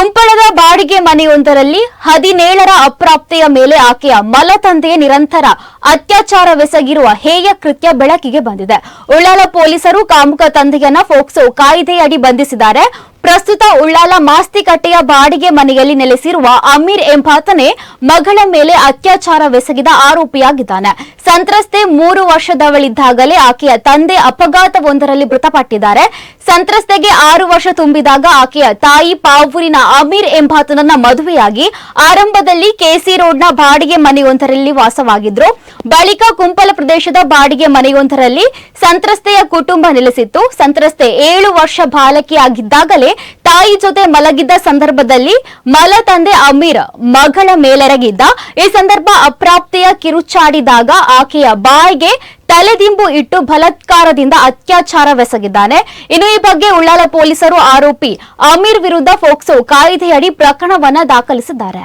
ಕುಂಪಳದ ಬಾಡಿಗೆ ಮನೆಯೊಂದರಲ್ಲಿ ಹದಿನೇಳರ ಅಪ್ರಾಪ್ತೆಯ ಮೇಲೆ ಆಕೆಯ ಮಲತಂದೆಯ ನಿರಂತರ ಅತ್ಯಾಚಾರವೆಸಗಿರುವ ಹೇಯ ಕೃತ್ಯ ಬೆಳಕಿಗೆ ಬಂದಿದೆ. ಉಳ್ಳಾಲ ಪೊಲೀಸರು ಕಾಮುಕ ತಂದೆಯನ್ನ ಫೋಕ್ಸೋ ಕಾಯ್ದೆಯಡಿ ಬಂಧಿಸಿದ್ದಾರೆ. ಪ್ರಸ್ತುತ ಉಳ್ಳಾಲ ಮಾಸ್ತಿಕಟ್ಟೆಯ ಬಾಡಿಗೆ ಮನೆಯಲ್ಲಿ ನೆಲೆಸಿರುವ ಅಮೀರ್ ಎಂಬಾತನೇ ಮಗಳ ಮೇಲೆ ಅತ್ಯಾಚಾರವೆಸಗಿದ ಆರೋಪಿಯಾಗಿದ್ದಾನೆ. ಸಂತ್ರಸ್ತೆ ಮೂರು ವರ್ಷದವಳಿದ್ದಾಗಲೇ ಆಕೆಯ ತಂದೆ ಅಪಘಾತವೊಂದರಲ್ಲಿ ಮೃತಪಟ್ಟಿದ್ದಾರೆ. ಸಂತ್ರಸ್ತೆಗೆ ಆರು ವರ್ಷ ತುಂಬಿದಾಗ ಆಕೆಯ ತಾಯಿ ಪಾವೂರಿನ ಅಮೀರ್ ಎಂಬಾತನನ್ನ ಮದುವೆಯಾಗಿ ಆರಂಭದಲ್ಲಿ ಕೆಸಿ ರೋಡ್ನ ಬಾಡಿಗೆ ಮನೆಯೊಂದರಲ್ಲಿ ವಾಸವಾಗಿದ್ರು. ಬಳಿಕ ಕುಂಪಲ ಪ್ರದೇಶದ ಬಾಡಿಗೆ ಮನೆಯೊಂದರಲ್ಲಿ ಸಂತ್ರಸ್ತೆಯ ಕುಟುಂಬ ನೆಲೆಸಿತ್ತು. ಸಂತ್ರಸ್ತೆ ಏಳು ವರ್ಷ ಬಾಲಕಿಯಾಗಿದ್ದಾಗಲೇ ತಾಯಿ ಜೊತೆ ಮಲಗಿದ್ದ ಸಂದರ್ಭದಲ್ಲಿ ಮಲ ತಂದೆ ಅಮೀರ್ ಮಗಳ ಮೇಲೆರಗಿದ್ದ, ಈ ಸಂದರ್ಭ ಅಪ್ರಾಪ್ತಿಯ ಕಿರುಚಾಡಿದಾಗ ಆಕೆಯ ಬಾಯಿಗೆ ತಲೆದಿಂಬು ಇಟ್ಟು ಬಲಾತ್ಕಾರದಿಂದ ಅತ್ಯಾಚಾರವೆಸಗಿದ್ದಾನೆ ಇನ್ನು ಈ ಬಗ್ಗೆ ಉಳ್ಳಾಲ ಪೊಲೀಸರು ಆರೋಪಿ ಅಮೀರ್ ವಿರುದ್ಧ ಫೋಕ್ಸೋ ಕಾಯ್ದೆಯಡಿ ಪ್ರಕರಣವನ್ನ ದಾಖಲಿಸಿದ್ದಾರೆ.